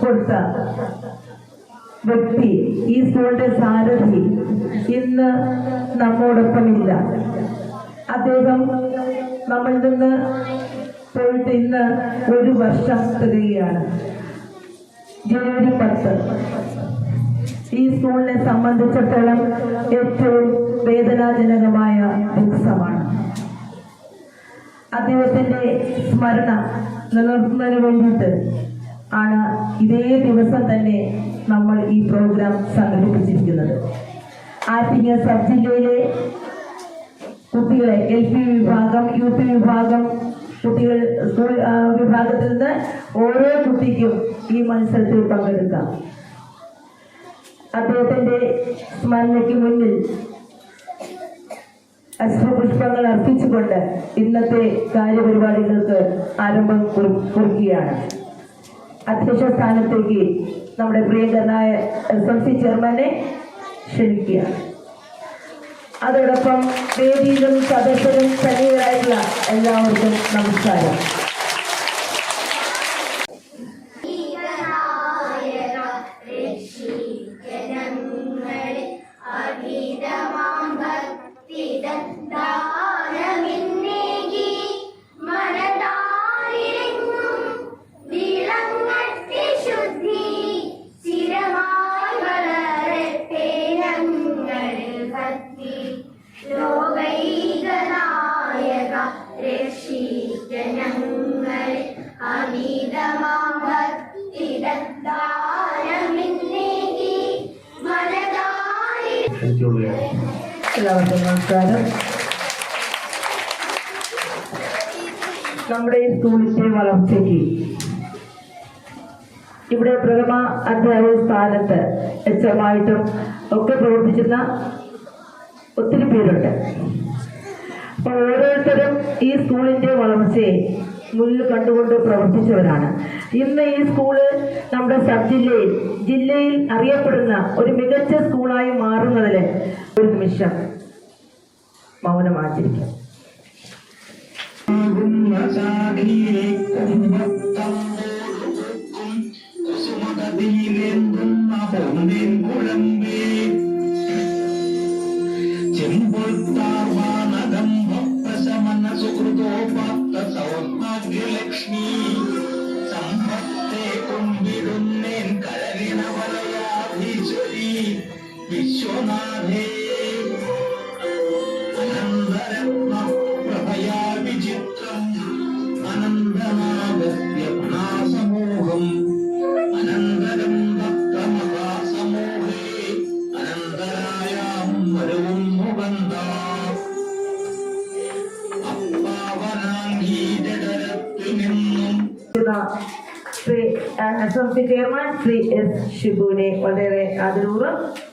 കൊടുത്ത വ്യക്തി ഈ സ്കൂളിന്റെ സാരഥി ഇന്ന് നമ്മോടൊപ്പമില്ല. അദ്ദേഹം നമ്മളിൽ നിന്ന് പോയിട്ട് ഇന്ന് ഒരു വർഷം തികയുകയാണ്. ജനുവരി പത്ത്. ഈ സ്കൂളിനെ സംബന്ധിച്ചിടത്തോളം ഏറ്റവും വേദനാജനകമായ ദിവസമാണ്. അദ്ദേഹത്തിന്റെ സ്മരണ നിലനിർത്തുന്നതിന് വേണ്ടിയിട്ട് ആണ് ഇതേ ദിവസം തന്നെ നമ്മൾ ഈ പ്രോഗ്രാം സംഘടിപ്പിച്ചിരിക്കുന്നത്. ആറ്റിങ്ങ സബ് ജില്ലയിലെ കുട്ടികളെ എൽ പി വിഭാഗം യു പി വിഭാഗം കുട്ടികൾ സ്കൂൾ വിഭാഗത്തിൽ നിന്ന് ഓരോ കുട്ടിക്കും ഈ മത്സരത്തിൽ പങ്കെടുക്കാം. അദ്ദേഹത്തിന്റെ സ്മരണയ്ക്ക് മുന്നിൽ അശ്വപുഷ്പങ്ങൾ അർപ്പിച്ചുകൊണ്ട് ഇന്നത്തെ കാര്യപരിപാടികൾക്ക് ആരംഭം കുറി- കുറിക്കുകയാണ്. അധ്യക്ഷ സ്ഥാനത്തേക്ക് നമ്മുടെ പ്രിയങ്കരനായ എസ് എം സി ചെയർമാനെ ക്ഷണിക്കുകയാണ്. അതോടൊപ്പം വേദിയിലും സദസ്സരും സജീവരായിട്ടുള്ള എല്ലാവർക്കും നമസ്കാരം. നമസ്കാരം നമ്മുടെ ഈ സ്കൂളിന്റെ വളർച്ചയ്ക്ക് ഇവിടെ പ്രഥമ അധ്യാപക സ്ഥാനത്ത് എച്ച് എം ആയിട്ടും ഒക്കെ പ്രവർത്തിക്കുന്ന ഒത്തിരി പേരുണ്ട്. അപ്പൊ ഓരോരുത്തരും ഈ സ്കൂളിന്റെ വളർച്ചയെ മുന്നിൽ കണ്ടുകൊണ്ട് പ്രവർത്തിച്ചവരാണ്. ഇന്ന് ഈ സ്കൂൾ നമ്മുടെ സബ് ജില്ലയിൽ ജില്ലയിൽ അറിയപ്പെടുന്ന ഒരു മികച്ച സ്കൂളായി മാറുന്നതിൽ ഒരു നിമിഷം മൗനം ആചരിക്കാം. ലക്ഷ്മി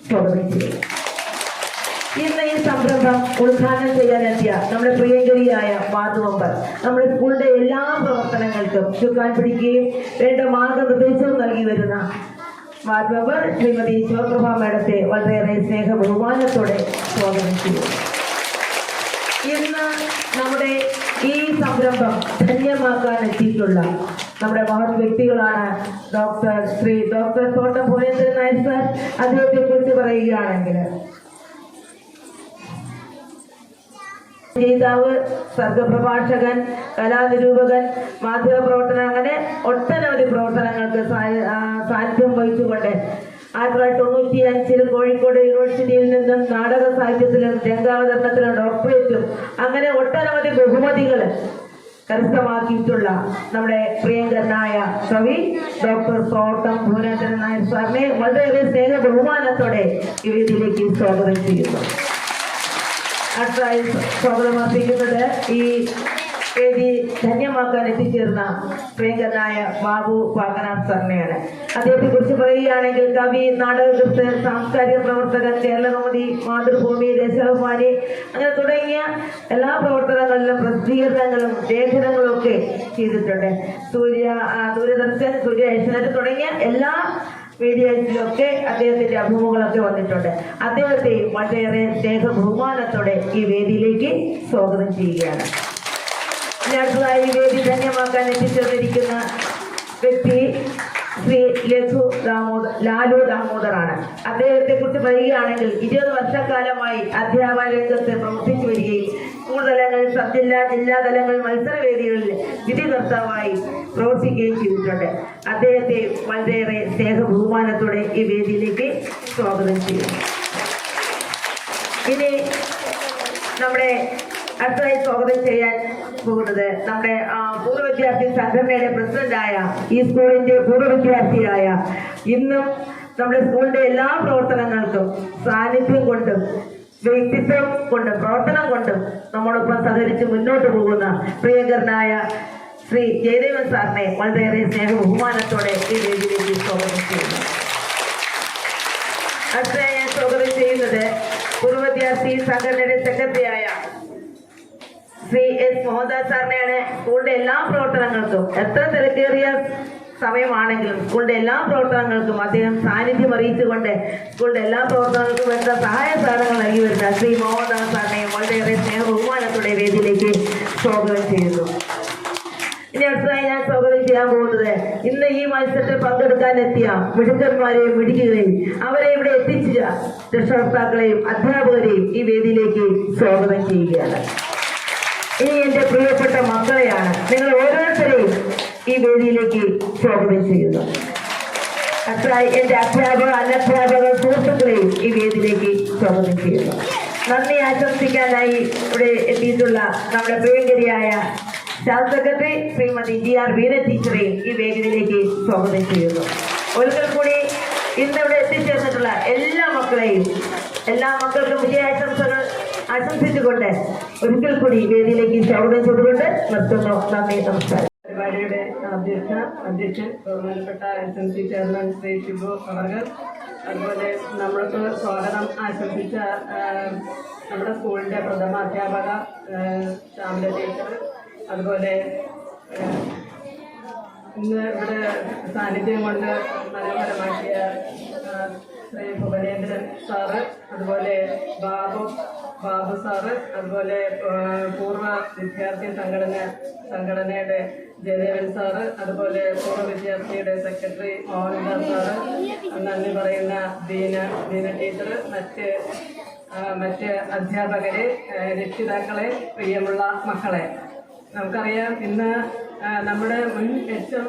സ്വാഗതം. ചെയ്യുന്നു ഇന്ന് ഈ സംരംഭം ഉദ്ഘാടനം ചെയ്യാനെത്തിയ നമ്മുടെ പ്രിയങ്കരിയായ മെമ്പർ നമ്മുടെ സ്കൂളിന്റെ എല്ലാ പ്രവർത്തനങ്ങൾക്കും ചുക്കാൻ പിടിക്കുകയും വേണ്ട മാർഗനിർദ്ദേശവും നൽകി വരുന്ന മെമ്പർ ശ്രീമതി ശിവപ്രഭ മേഡത്തെ വളരെയേറെ സ്നേഹ ബഹുമാനത്തോടെ സ്വാഗതം ചെയ്യും ഇന്ന് നമ്മുടെ ഈ സംരംഭം ധന്യമാക്കാൻ എത്തിയിട്ടുള്ള നമ്മുടെ മഹത് വ്യക്തികളാണ് ഡോക്ടർ ശ്രീ ഡോക്ടർ തോട്ടം ഭുവനേശ്വരൻ നായർ സാർ. അദ്ദേഹത്തെ കുറിച്ച് പറയുകയാണെങ്കിൽ രചയിതാവ് സർഗപ്രഭാഷകൻ കലാനിരൂപകൻ മാധ്യമപ്രവർത്തകൻ അങ്ങനെ ഒട്ടനവധി പ്രവർത്തനങ്ങൾക്ക് സാന്നിധ്യം വഹിച്ചുകൊണ്ട് ആയിരത്തി തൊള്ളായിരത്തി തൊണ്ണൂറ്റി അഞ്ചിൽ കോഴിക്കോട് യൂണിവേഴ്സിറ്റിയിൽ നിന്നും നാടക സാഹിത്യത്തിലും രംഗാവതരണത്തിലും ഡോക്ടറേറ്റും അങ്ങനെ ഒട്ടനവധി ബഹുമതികൾ കരസ്ഥമാക്കിയിട്ടുള്ള നമ്മുടെ പ്രിയങ്കരനായ കവി ഡോക്ടർ തോട്ടം ഭുവനേന്ദ്രൻ നായർ സാറിനെ വളരെയേറെ സ്നേഹ ബഹുമാനത്തോടെ വേദിയിലേക്ക് സ്വാഗതം ചെയ്യുന്നു. അടുത്തായി സ്വാഗതം അർപ്പിക്കുന്നത് ഈ വേദി ധന്യമാക്കാൻ എത്തിച്ചേർന്ന പ്രിയങ്കരനായ ബാബു പാകനാഥ് സാറിനെയാണ്. അദ്ദേഹത്തെ കുറിച്ച് പറയുകയാണെങ്കിൽ കവി നാടകകൃത്ത് സാംസ്കാരിക പ്രവർത്തകൻ കേരളകൗമുദി മാതൃഭൂമി ദേശാഭിമാനി അങ്ങനെ തുടങ്ങിയ എല്ലാ പ്രവർത്തനങ്ങളിലും പ്രസിദ്ധീകരണങ്ങളും ലേഖനങ്ങളും ഒക്കെ ചെയ്തിട്ടുണ്ട്. സൂര്യ സൂര്യദർശൻ സൂര്യ ഏഷ്യനെറ്റ് തുടങ്ങിയ എല്ലാ മീഡിയയിലൊക്കെ അദ്ദേഹത്തിന്റെ അഭിമുഖങ്ങളൊക്കെ വന്നിട്ടുണ്ട്. അദ്ദേഹത്തെ വളരെയേറെ സ്നേഹ ബഹുമാനത്തോടെ ഈ വേദിയിലേക്ക് സ്വാഗതം ചെയ്യുകയാണ്. ഈ വേദി ധന്യമാക്കാൻ എത്തിച്ചേർന്നിരിക്കുന്ന വ്യക്തി ശ്രീ ലഘു ദാമോദർ ലാലു ദാമോദറാണ്. അദ്ദേഹത്തെ കുറിച്ച് പറയുകയാണെങ്കിൽ ഇരുപത് വർഷക്കാലമായി അധ്യാപന രംഗത്ത് പ്രവർത്തിച്ചു വരികയും സ്കൂൾ തലങ്ങളിൽ സബ് ജില്ലാ തലങ്ങളിൽ മത്സരവേദികളിൽ വിധികർത്താവായി പ്രവർത്തിക്കുകയും ചെയ്തിട്ടുണ്ട്. അദ്ദേഹത്തെ വളരെയേറെ സ്നേഹ ബഹുമാനത്തോടെ ഈ വേദിയിലേക്ക് സ്വാഗതം ചെയ്യുന്നു. ഇനി നമ്മുടെ അടുത്തതായി സ്വാഗതം ചെയ്യാൻ പോകുന്നത് നമ്മുടെ പൂർവ വിദ്യാർത്ഥി സംഘടനയുടെ പ്രസിഡന്റായ ഈ സ്കൂളിന്റെ പൂർവ വിദ്യാർത്ഥിയായ ഇന്നും നമ്മുടെ സ്കൂളിന്റെ എല്ലാ പ്രവർത്തനങ്ങൾക്കും സാന്നിധ്യം കൊണ്ടും വ്യക്തിത്വം കൊണ്ടും പ്രവർത്തനം കൊണ്ടും നമ്മോടൊപ്പം സഹകരിച്ച് മുന്നോട്ട് പോകുന്ന പ്രിയങ്കരനായ ശ്രീ ജയദേവൻ സാറിനെ വളരെയേറെ സ്നേഹ ബഹുമാനത്തോടെ ഈ വേദിയിലേക്ക് സ്വാഗതം ചെയ്യുന്നു. അടുത്ത ഞാൻ സ്വാഗതം ചെയ്യുന്നത് പൂർവ വിദ്യാർത്ഥി സംഘടനയുടെ സെക്രട്ടറിയായ ശ്രീ എസ് മോഹൻദാസ് സാറിനെയാണ് സ്കൂളിന്റെ എല്ലാ പ്രവർത്തനങ്ങൾക്കും എത്ര തിരക്കേറിയ സമയമാണെങ്കിലും സ്കൂളിന്റെ എല്ലാ പ്രവർത്തനങ്ങൾക്കും അദ്ദേഹം സാന്നിധ്യം അറിയിച്ചുകൊണ്ട് സ്കൂളിന്റെ എല്ലാ പ്രവർത്തനങ്ങൾക്കും വേണ്ട സഹായ സഹകരണങ്ങൾ നൽകി വരുന്ന ശ്രീ മോഹൻദാസ് സാറിനെ വളരെയേറെ സ്നേഹ ബഹുമാനത്തോടെ വേദിയിലേക്ക് സ്വാഗതം ചെയ്യുന്നു. ഇനി അടുത്തതായി ഞാൻ സ്വാഗതം ചെയ്യാൻ പോകുന്നത് ഇന്ന് ഈ മത്സരത്തിൽ പങ്കെടുക്കാൻ എത്തിയ മിടുക്കന്മാരെയും മിടുക്കുകയും അവരെ ഇവിടെ എത്തിച്ച രക്ഷകർത്താക്കളെയും അധ്യാപകരെയും ഈ വേദിയിലേക്ക് സ്വാഗതം ചെയ്യുകയാണ്. ഇനി എന്റെ പ്രിയപ്പെട്ട മക്കളെയാണ് നിങ്ങൾ ഓരോരുത്തരെയും ഈ വേദിയിലേക്ക് സ്വാഗതം ചെയ്യുന്നു. എന്റെ അധ്യാപക അനധ്യാപക സുഹൃത്തുക്കളെയും ഈ വേദിയിലേക്ക് സ്വാഗതം ചെയ്യുന്നു. നന്ദി ആശംസിക്കാനായി ഇവിടെ എത്തിയിട്ടുള്ള നമ്മുടെ പ്രിയങ്കരിയായ staff secretary Shrimati G R Veera ടീച്ചറെയും ഈ വേദിയിലേക്ക് സ്വാഗതം ചെയ്യുന്നു. ഒരിക്കൽ കൂടി ഇന്നിവിടെ എത്തിച്ചേർന്നിട്ടുള്ള എല്ലാ മക്കളെയും എല്ലാ മക്കൾക്കും വിജയാശംസകൾ ആശംസിച്ചുകൊണ്ട് ഒരിക്കൽ കൂടി വേദിയിലേക്ക് സ്വാഗതം ചെയ്തുകൊണ്ട് നിർത്തുന്നു നന്ദി നമസ്കാരം. പരിപാടിയുടെ അധ്യക്ഷ അധ്യക്ഷൻ ബഹുമാനപ്പെട്ട S M C chairman Shri Shibu അവർ അതുപോലെ നമ്മൾക്ക് സ്വാഗതം ആശംസിച്ച നമ്മുടെ സ്കൂളിന്റെ പ്രഥമ അധ്യാപക ശ്യാമല ടീച്ചർ അതുപോലെ ഇന്ന് ഇവിടെ സാന്നിധ്യം കൊണ്ട് മനോഹരമാക്കിയ ശ്രീ ഭുവനേന്ദ്രൻ സാറ് അതുപോലെ ബാബു ബാബു സാറ് അതുപോലെ പൂർവ വിദ്യാർത്ഥി സംഘടന സംഘടനയുടെ ജയദേവൻ സാറ് അതുപോലെ പൂർവ വിദ്യാർത്ഥിയുടെ സെക്രട്ടറി മോഹൻദാസ് സാറ് നന്ദി പറയുന്ന ദീന ദീന ടീച്ചർ മറ്റ് മറ്റ് അധ്യാപകരെ രക്ഷിതാക്കളെ പ്രിയമുള്ള മക്കളെ. നമുക്കറിയാം ഇന്ന് നമ്മുടെ മുൻ എച്ച് എം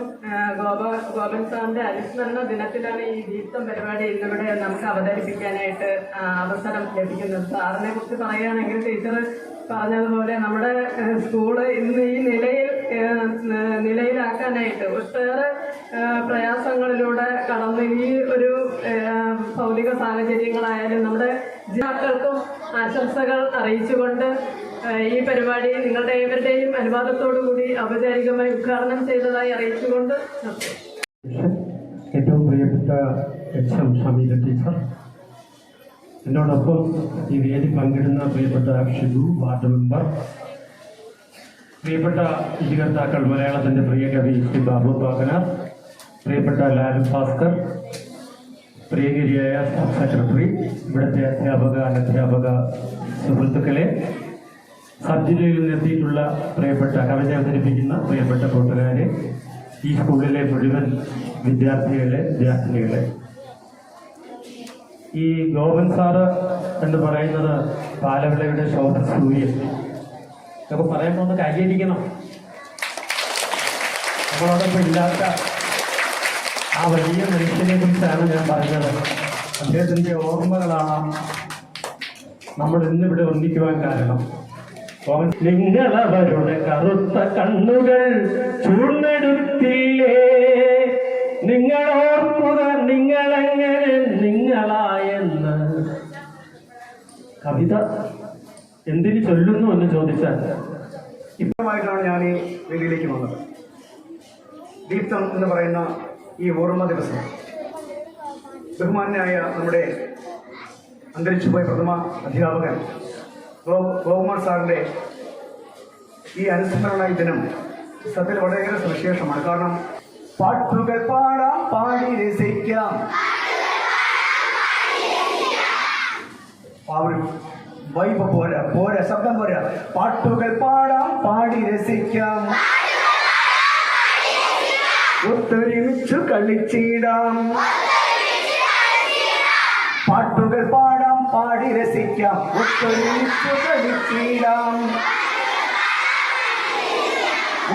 ഗോപ ഗോപൻ സാറിന്റെ അനുസ്മരണ ദിനത്തിലാണ് ഈ ദീപ്തം പരിപാടി ഇന്നിവിടെ നമുക്ക് അവതരിപ്പിക്കാനായിട്ട് അവസരം ലഭിക്കുന്നത്. സാറിനെ കുറിച്ച് പറയുകയാണെങ്കിൽ ടീച്ചർ പറഞ്ഞതുപോലെ നമ്മുടെ സ്കൂൾ ഇന്ന് ഈ നിലയിൽ നിലയിലാക്കാനായിട്ട് ഒട്ടേറെ പ്രയാസങ്ങളിലൂടെ കടന്ന് ഈ ഒരു ഭൗതിക സാഹചര്യങ്ങളായാലും നമ്മുടെ ജില്ലാക്കൾക്കും ആശംസകൾ അറിയിച്ചുകൊണ്ട് ഈ പരിപാടി നിങ്ങളുടെ ഏവരുടെയും അനുവാദത്തോടു കൂടി ഔപചാരികമായി ഉദ്ഘാടനം ചെയ്തതായി അറിയിച്ചുകൊണ്ട് ഏറ്റവും പ്രിയപ്പെട്ട എച്ച് എം സമീര ടീച്ചർ. എന്നോടൊപ്പം ഈ വേദി പങ്കിടുന്ന പ്രിയപ്പെട്ട ഷിബു വാർഡ് മെമ്പർ പ്രിയപ്പെട്ട ഇതികർത്താക്കൾ മലയാളത്തിന്റെ പ്രിയ കവി ശ്രീ ബാബു തോകനാർ പ്രിയപ്പെട്ട ലാലു ഭാസ്കർ പ്രിയഗിരിയായ സെക്രട്ടറി ഇവിടുത്തെ അധ്യാപക അനധ്യാപക സുഹൃത്തുക്കളെ സബ് ജില്ലയിൽ നിന്നെത്തിയിട്ടുള്ള പ്രിയപ്പെട്ട കവിത അവതരിപ്പിക്കുന്ന പ്രിയപ്പെട്ട കൂട്ടുകാരെ ഈ സ്കൂളിലെ മുഴുവൻ വിദ്യാർത്ഥികളെ വിദ്യാർത്ഥിനികളെ. ഈ ഗോവൻ സാറ് എന്ന് പറയുന്നത് പാലവിളയുടെ ശോഭ സൂര്യൻ. ഇതൊക്കെ പറയുമ്പോൾ ഒന്ന് കൈയടിക്കണം നമ്മളോടൊപ്പം ഇല്ലാത്ത ആ വലിയ മനുഷ്യനെ കുറിച്ചാണ് ഞാൻ പറഞ്ഞത്. അദ്ദേഹത്തിന്റെ ഓർമ്മകളാണ് നമ്മൾ ഇന്നിവിടെ ഒന്നിക്കുവാൻ കാരണം. നിങ്ങളവരുടെ കറുത്ത കണ്ണുകൾ ചൂർന്നെടുത്തില്ലേ നിങ്ങൾ ഓർക്കുക നിങ്ങളെങ്ങനെ നിങ്ങളായെന്ന്. കവിത എന്തിനു ചൊല്ലുന്നു എന്ന് ചോദിച്ചാൽ ഇപ്പമായിട്ടാണ് ഞാൻ ഈ വേദിയിലേക്ക് വന്നത്. ദീപ്തം എന്ന് പറയുന്ന ഈ ഓർമ്മ ദിവസം. ബഹുമാനായ നമ്മുടെ അന്തരിച്ചുപോയ പ്രഥമ അധ്യാപകൻ ഗോകുമാർ സാറിന്റെ ഈ അനുസ്മരണ ദിനം സത്യത്തിൽ വളരെയേറെ സവിശേഷമാണ്. കാരണം പാട്ടുകൾ പാടാം പാടി രസിക്കാം. ആ ഒരു വൈബ് പോരാ പോരാ ശബ്ദം പോരാ. പാട്ടുകൾ പാടാം പാടി രസിക്കാം. ഒത്തൊരുമിച്ചു കളിച്ചിടാം. രസിക്കാം ഒത്തൊരുമിച്ചു കളിച്ചിടാം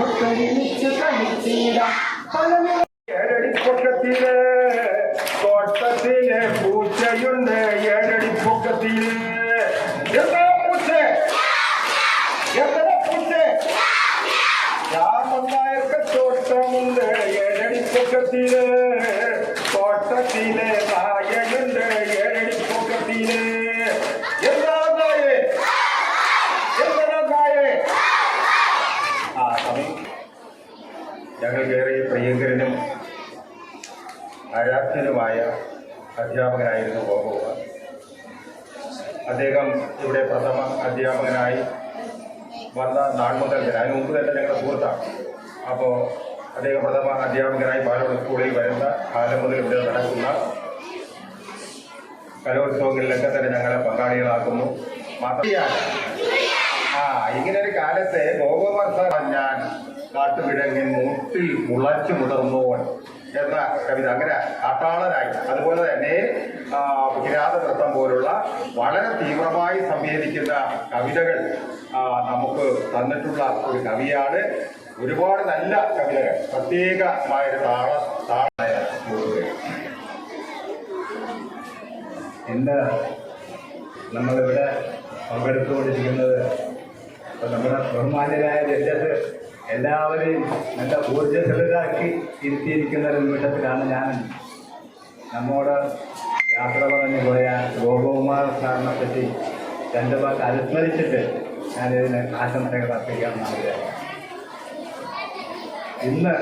ഒത്തൊരുമിച്ചു കളിച്ചിടാം ഏഴടിപ്പൊക്കത്തില് തോട്ടത്തില് പൂച്ചയുണ്ട് ഏഴടിപ്പൊക്കത്തില് എന്താ പൂച്ച എത്ര പൂച്ച രാമനായക തോട്ടമുണ്ട് ഏഴടിപ്പൊക്കത്തില് തോട്ടത്തില് അധ്യാപകനായി വന്ന നാൾ മുതൽ അതിന് മുമ്പ് തന്നെ ഞങ്ങളുടെ സുഹൃത്താണ് അപ്പോൾ അദ്ദേഹം പ്രഥമ അധ്യാപകനായി പാലോട് സ്കൂളിൽ വരുന്ന കാലം മുതൽ ഇവിടെ നടക്കുന്ന കലോത്സവങ്ങളിലൊക്കെ തന്നെ ഞങ്ങളെ പങ്കാളികളാക്കുന്നു. മാത്രമല്ല ആ ഇങ്ങനെ ഒരു കാലത്തെ സാർ ഞാൻ കാട്ടുകിഴങ്ങിൻ മൂട്ടിൽ മുളച്ചു മുതിർന്നോൻ എന്ന കവിത. അങ്ങനെ അട്ടാളരായി അതുപോലെ തന്നെ കിരാതവൃത്തം പോലുള്ള വളരെ തീവ്രമായി സംവേദിക്കുന്ന കവിതകൾ നമുക്ക് തന്നിട്ടുള്ള ഒരു കവിയാണ്. ഒരുപാട് നല്ല കവിതകൾ. പ്രത്യേകമായ ഒരു താള താളായ ഇന്ന് നമ്മളിവിടെ പങ്കെടുത്തുകൊണ്ടിരിക്കുന്നത് നമ്മുടെ ബഹുമാന്യരായ ജഡ്ജസ് എല്ലാവരെയും നല്ല ഊർജസ്വലരാക്കി തിരുത്തിയിരിക്കുന്ന ഒരു നിമിഷത്തിലാണ് ഞാൻ നമ്മോട് യാത്ര പറഞ്ഞു പോയ ഗോപകുമാർ സാറിനെ പറ്റി രണ്ട് വാക്ക് അനുസ്മരിച്ചിട്ട് ഞാനിതിന് ആശംസകൾ അർപ്പിക്കാമെന്നാണ് ഇന്ന്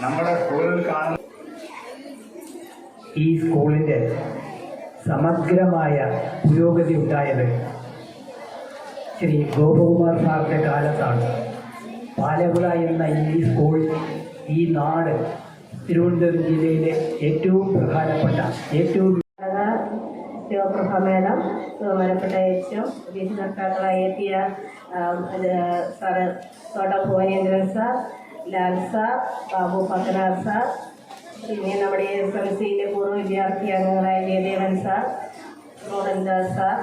നമ്മുടെ സ്കൂളിൽ കാണുന്ന ഈ സ്കൂളിന്റെ സമഗ്രമായ പുരോഗതി ഉണ്ടായത് ശ്രീ ഗോപകുമാർ സാറിന്റെ കാലത്താണ്. പാലവിള എന്ന ഈ സ്കൂൾ ഈ നാട് തിരുവനന്തപുരം ജില്ലയിലെ ഏറ്റവും പ്രധാനപ്പെട്ട ഏറ്റവും ശിവപ്രഭമേളം ബഹുമാനപ്പെട്ട ഏറ്റവും വിധികർത്താക്കളായി എത്തിയ sir Thottam Bhuvanendran sir Lal sir Babu Pathanar sir പിന്നെ നമ്മുടെ എസ് എൽ സിയിലെ പൂർവ വിദ്യാർത്ഥി അംഗങ്ങളായ ജയദേവൻ സാർ മോഹൻദാസ് സാർ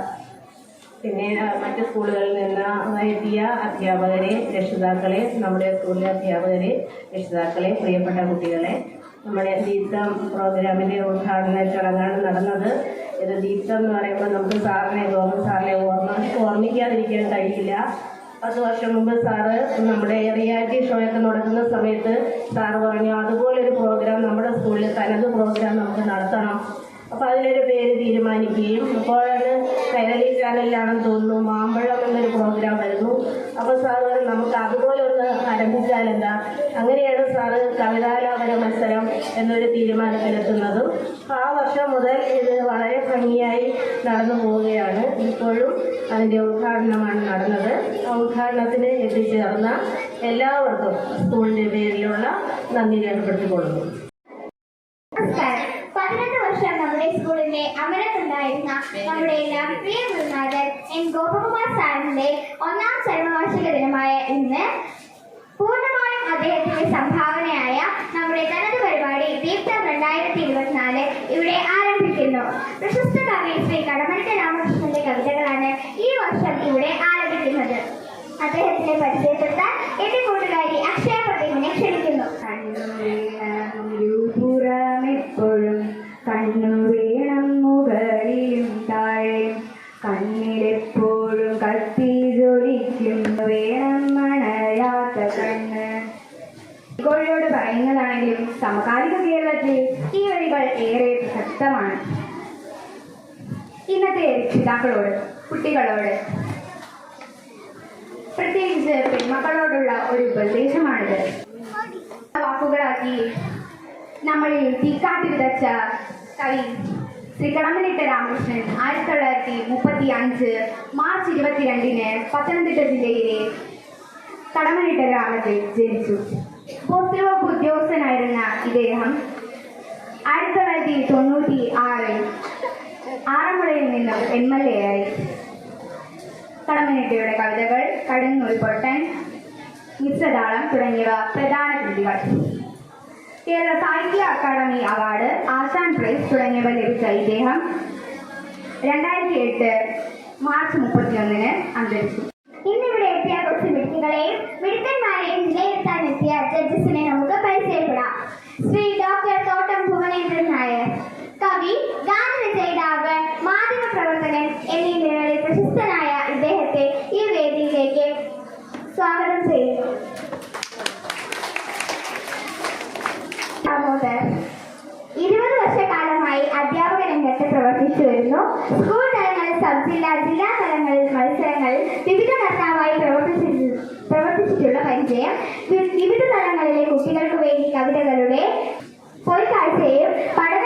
പിന്നെ മറ്റു സ്കൂളുകളിൽ നിന്ന് എത്തിയ അധ്യാപകരെ രക്ഷിതാക്കളെ നമ്മുടെ സ്കൂളിലെ അധ്യാപകരെ രക്ഷിതാക്കളെ പ്രിയപ്പെട്ട കുട്ടികളെ നമ്മുടെ ദീപ്തം പ്രോഗ്രാമിന്റെ ഉദ്ഘാടന ചടങ്ങാണ് നടന്നത്. ഇത് ദീപ്തം എന്ന് പറയുമ്പോൾ നമുക്ക് സാറിനെ ഗോമൻ സാറിനെ ഓർമ്മ ഓർമ്മിക്കാതിരിക്കാൻ കഴിയില്ല. പത്ത് വർഷം മുമ്പ് സാറ് നമ്മുടെ റിയാലിറ്റി ഷോയൊക്കെ നടക്കുന്ന സമയത്ത് സാറ് പറഞ്ഞു അതുപോലൊരു പ്രോഗ്രാം നമ്മുടെ സ്കൂളിൽ തനത് പ്രോഗ്രാം നമുക്ക് നടത്തണം. അപ്പോൾ അതിനൊരു പേര് തീരുമാനിക്കുകയും അപ്പോഴാണ് കൈരളി ചാനലിലാണെന്ന് തോന്നുന്നു മാമ്പഴം എന്നൊരു പ്രോഗ്രാം വരുന്നു. അപ്പോൾ സാറ് നമുക്ക് അതുപോലെ ഒന്ന് ആരംഭിച്ചാലെന്താ? അങ്ങനെയാണ് സാറ് കവിതാലാപന മത്സരം എന്നൊരു തീരുമാനത്തിലെത്തുന്നതും. ആ വർഷം മുതൽ ഇത് വളരെ ഭംഗിയായി നടന്നു പോവുകയാണ്. ഇപ്പോഴും അതിന്റെ ഉദ്ഘാടനമാണ് നടന്നത്. ഉദ്ഘാടനത്തിന് എത്തിച്ചേർന്ന എല്ലാവർക്കും സ്കൂളിന്റെ പേരിലുള്ള നന്ദി രേഖപ്പെടുത്തിക്കൊള്ളുന്നു നമസ്കാരം പതിനെട്ട് വർഷം നമ്മുടെ സ്കൂളിന്റെ അമരത്തുണ്ടായിരുന്ന നമ്മുടെ എല്ലാം പ്രിയ ഗുരുനാഥൻ എൻ ഗോപകുമാർ സാറിന്റെ ഒന്നാം ചരമവാർഷിക ദിനമായ ഇന്ന് പൂർണമായും അദ്ദേഹത്തിന്റെ സംഭാവനയായ നമ്മുടെ തനത് പരിപാടി ദീപ്തം രണ്ടായിരത്തി ഇരുപത്തിനാല് ഇവിടെ ആരംഭിക്കുന്നു. പ്രശസ്ത കവി ശ്രീ കടമരത്തെ രാമകൃഷ്ണന്റെ കവിതകളാണ് ഈ വർഷം ഇവിടെ ആരംഭിക്കുന്നത്. അദ്ദേഹത്തിനെ പരിചയപ്പെടുത്താൻ എന്റെ കൂട്ടുകാരി അക്ഷയ പ്രദീപിനെ ക്ഷണിക്കുന്നു. കണ്ണൂരിൽ കണ്ണു പറയുന്നതാണെങ്കിലും സമകാലിക കേരളത്തിൽ ഈ വഴികൾ ഏറെ പ്രസക്തമാണ്. ഇന്നത്തെ രക്ഷിതാക്കളോട് കുട്ടികളോട് പ്രത്യേകിച്ച് പെൺമക്കളോടുള്ള ഒരു ഉപദേശമാണിത്. വാക്കുകളാക്കി നമ്മളിൽ തീക്കാട്ടി വിതച്ച കവി ശ്രീ കടമ്പനിട്ട രാമകൃഷ്ണൻ ആയിരത്തി തൊള്ളായിരത്തി മുപ്പത്തി അഞ്ച് മാർച്ച് ഇരുപത്തിരണ്ടിന് പത്തനംതിട്ട ജില്ലയിലെ കടമനിട്ട ഗ്രാമത്തിൽ ജനിച്ചു. പോസ്റ്റ് ഉദ്യോഗസ്ഥനായിരുന്ന ഇദ്ദേഹം ആയിരത്തി തൊള്ളായിരത്തി തൊണ്ണൂറ്റി ആറിൽ ആറന്മുളയിൽ നിന്നും എം എൽ എ ആയി. കടമനിട്ടയുടെ കവിതകൾ കടന്നൂൽ പൊട്ടൻ മിശ്രതാളം തുടങ്ങിയവ പ്രധാന കൃതികൾ. കേരള സാഹിത്യ അക്കാദമി അവാർഡ് ആശാൻ പ്രൈസ് തുടങ്ങിയവ ലഭിച്ച ഇദ്ദേഹം രണ്ടായിരത്തി എട്ട് മാർച്ച് മുപ്പത്തിയൊന്നിന് അന്തരിച്ചു. ഇന്നിവിടെ എത്തിയ കുറച്ച് മിടുക്കുകളെയും മിടുക്കന്മാരെയും വിലയിരുത്താൻ എത്തിയ ജഡ്ജസിനെ നമുക്ക് പരിചയപ്പെടാം. ശ്രീ ഡോക്ടർ തോട്ടം ഭുവനേന്ദ്രൻ നായർ കവി ഗാനരചയിതാവ് മാധ്യമ പ്രവർത്തകൻ എന്നീ നിലകളിൽ പ്രശസ്തനായ ഇദ്ദേഹത്തെ ഈ വേദിയിലേക്ക് സ്വാഗതം ചെയ്യുന്നു ഇരുപത് വർഷക്കാലമായി അധ്യാപക രംഗത്ത് പ്രവർത്തിച്ചു വരുന്നു. സ്കൂൾ സബ് ജില്ലാ ജില്ലാ തലങ്ങളിൽ മത്സരങ്ങളിൽ വിവിധ കർത്താവായി പ്രവർത്തിച്ചിരുന്നു പ്രവർത്തിച്ചിട്ടുള്ള പരിചയം. വിവിധ തലങ്ങളിലെ കുട്ടികൾക്ക് വേണ്ടി കവിതകളുടെ പൊയ്ക്കാഴ്ചയും പഠന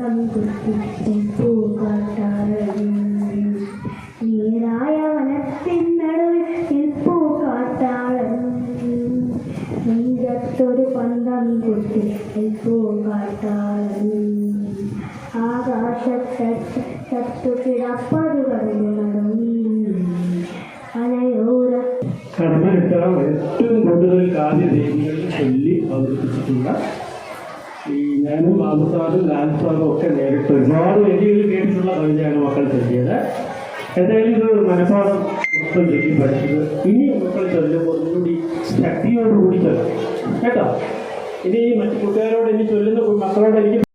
നെഞ്ചത്തൊരു പന്തം കുത്തി നിൽപ്പൂ കാട്ടാളൻ നീരായ വനത്തിൻ നടുവിൽ നിൽപ്പൂ കാട്ടാളൻ നെഞ്ചത്തൊരു പന്തം കുത്തി നിൽപ്പൂ കാട്ടാളൻ ആകാശത്തു കിടപ്പതു കടന്നു നടന്നു കടമനിട്ട ഏറ്റവും കൂടുതൽ കാവ്യ ദേവികൾ ചൊല്ലി അവതരിപ്പിച്ചിട്ടുള്ള ബാബുസാറും ലാൻഡ് സാറും ഒക്കെ നേരിട്ട് ഒരുപാട് വെല്ലുവിളി കേട്ടിട്ടുള്ള കവിതയാണ് മക്കൾ ചൊല്ലിയത്. എന്തായാലും ഇത് മനഃപ്പാടം മൊത്തം ചൊല്ലി പഠിച്ചത്. ഇനി മക്കൾ ചൊല്ലുമ്പോൾ ഒന്നുകൂടി ശക്തിയോടുകൂടി ചൊല്ലാം കേട്ടോ? ഇനി മറ്റു കൂട്ടുകാരോട് ഇനി ചൊല്ലുന്ന മക്കളോട് എനിക്ക്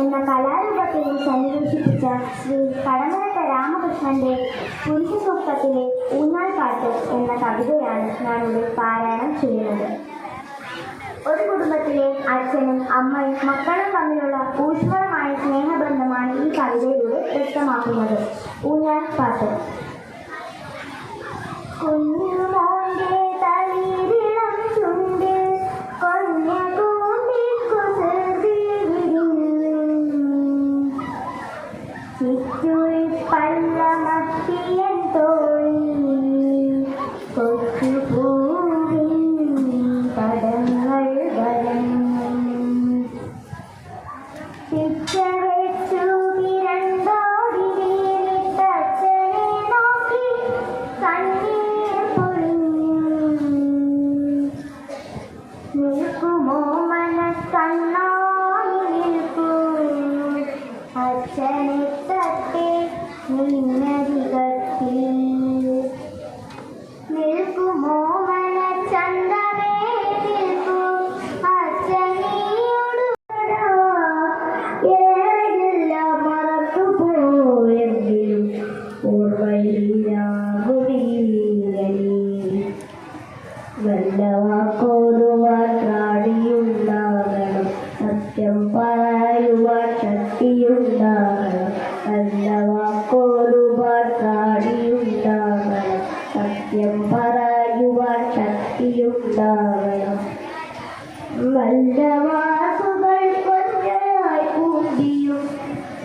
എന്ന കലാരൂപത്തിൽ സന്നിവേശിപ്പിച്ച ശ്രീ കടമനട്ട രാമകൃഷ്ണന്റെ പുരുഷ സൂക്തത്തിലെ ഊഞ്ഞാൽക്കാട്ട് എന്ന കവിതയാണ് ഞാനിവിടെ പാരായണം ചെയ്യുന്നത്. ഒരു കുടുംബത്തിലെ അച്ഛനും അമ്മയും മക്കളും തമ്മിലുള്ള ഊഷ്മളമായ സ്നേഹബന്ധമാണ് ഈ കവിതയിലൂടെ വ്യക്തമാക്കുന്നത്. ഊഞ്ഞാൻ പാട്ട്. കുഞ്ഞുമോന്റെ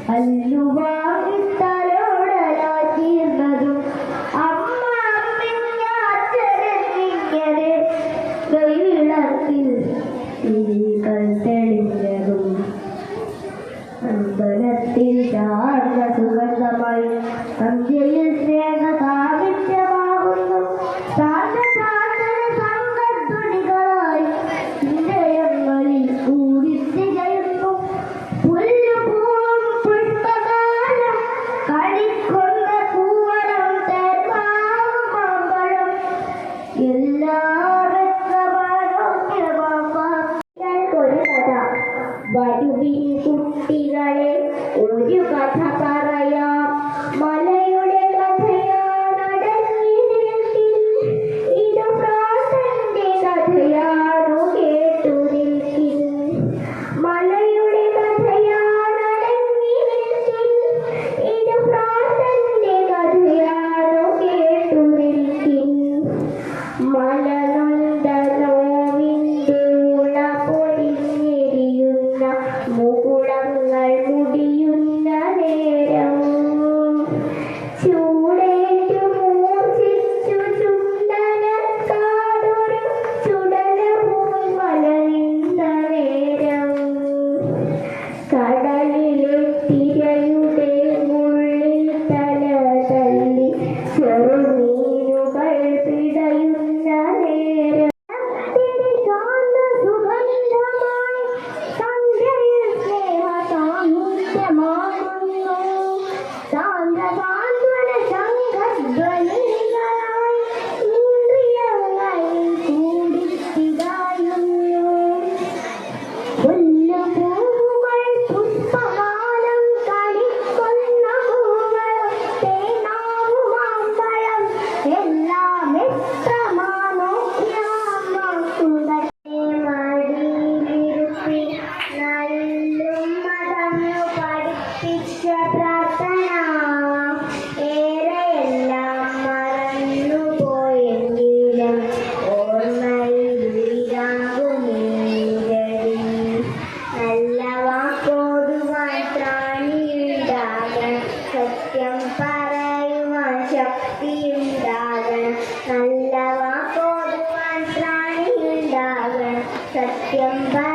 അല്ലുവാ നല്ല വാക്കോടുവാൻ പ്രാണിയുണ്ടാകണം. സത്യം പറയുവാൻ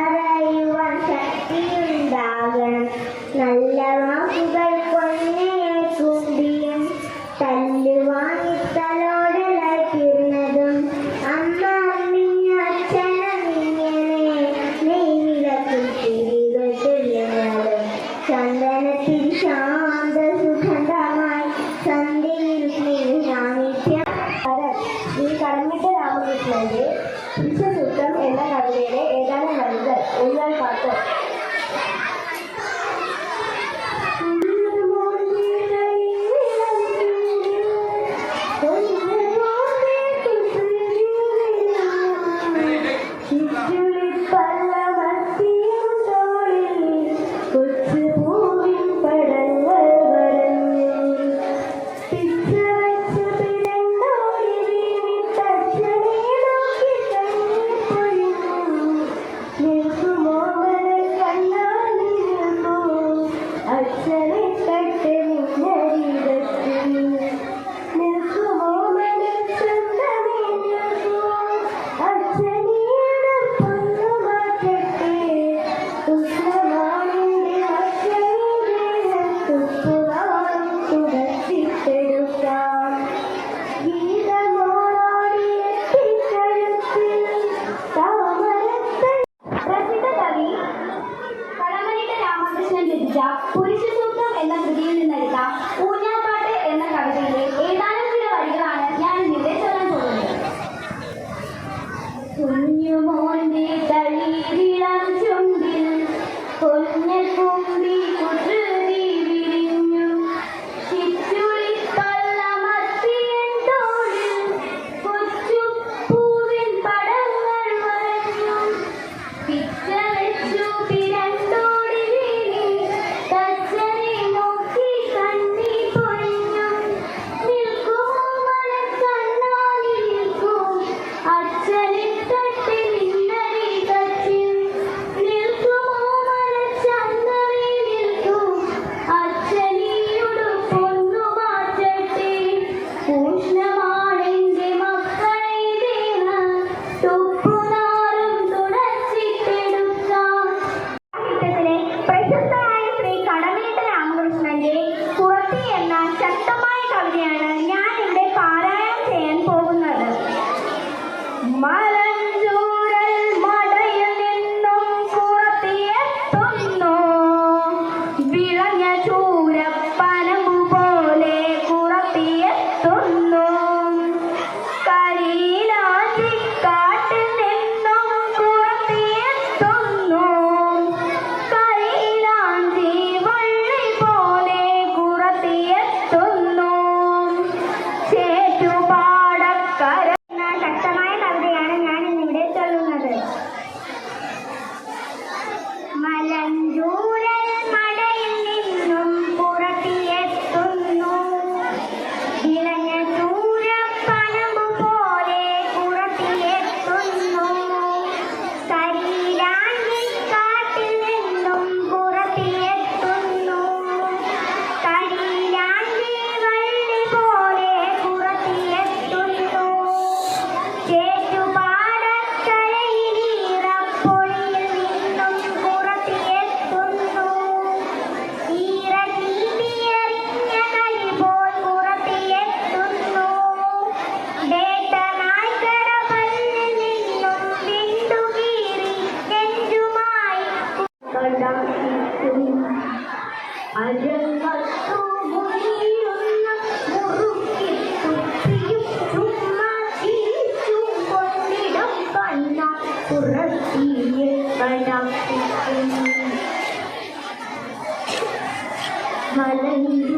ربي فنقني عليه